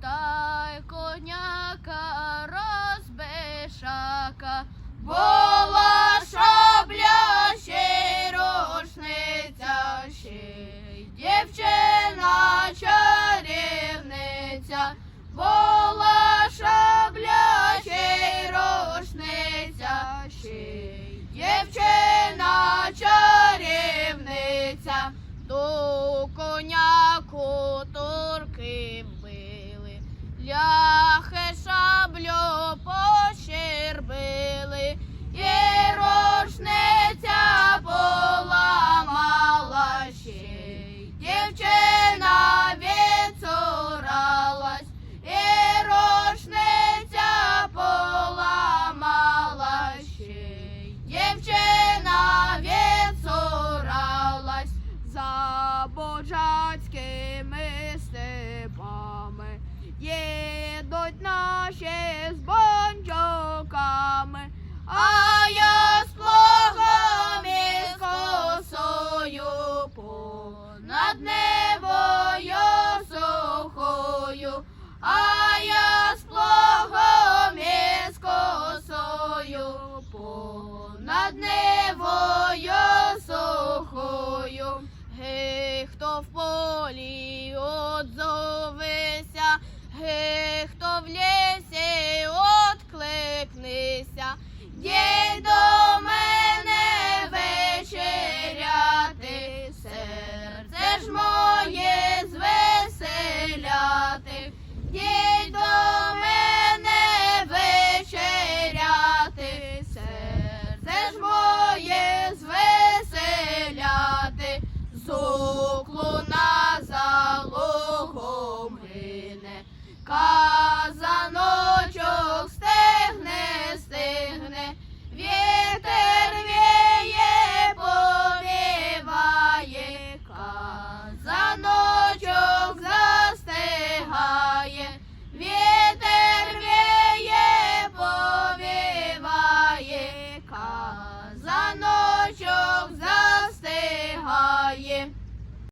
та коняка розбишака. Бо над небою сухою, а я з плохом і з косою, понад небою сухою, гей, хто в полі отзовися, гей, хто в лісі откликнися.